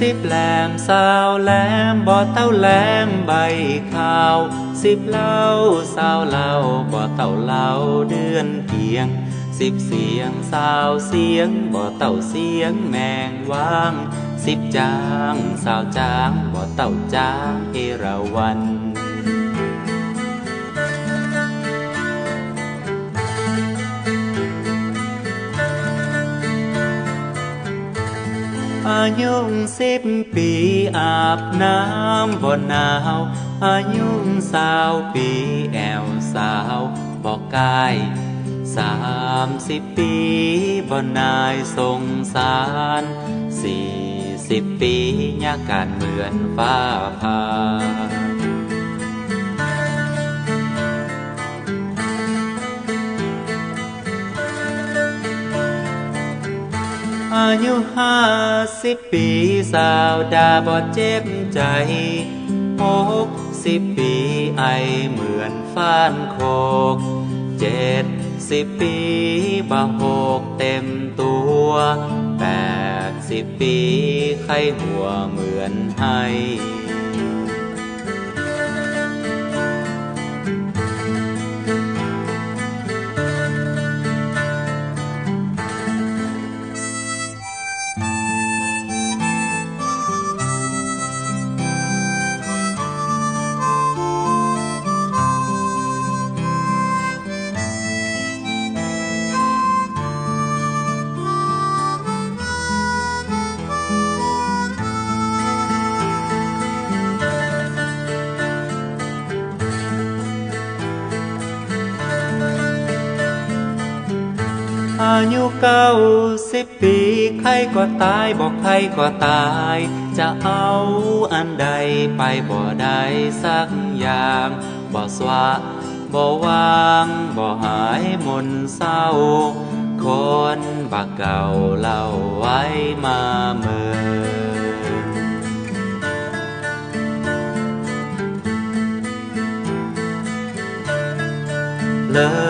สิบแหลมสาวแหลมบ่อเต้าแหลมใบขาว สิบเล่าสาวเล่าบ่อเต้าเล่าเดือนเกียง สิบเสียงสาวเสียงบ่อเต้าเสียงแมงว่าง สิบจางสาวจางบ่อเต้าจางเอราวัน ยุ สิบปีอาบน้ำบ่หนาว อายุสาวปีแอวสาวบอกกายสามสิบปีบ่นายสงสารสี่สิบปียาการเหมือนฟ้าผ่า อายุห้าสิบปีสาวดาบอดเจ็บใจหกสิบปีไอเหมือนฟ้านโคกเจ็ดสิบปีบะหกเต็มตัวแปดสิบปีไข้หัวเหมือนไห้ อายุเก้าสิบปี ใครก็ตายบอกใครก็ตาย จะเอาอันใดไปบ่ได้สักอย่างบ่สวะบ่วางบ่หายมนเศร้า คนบักเก่าเล่าไว้มาเมื่อเลย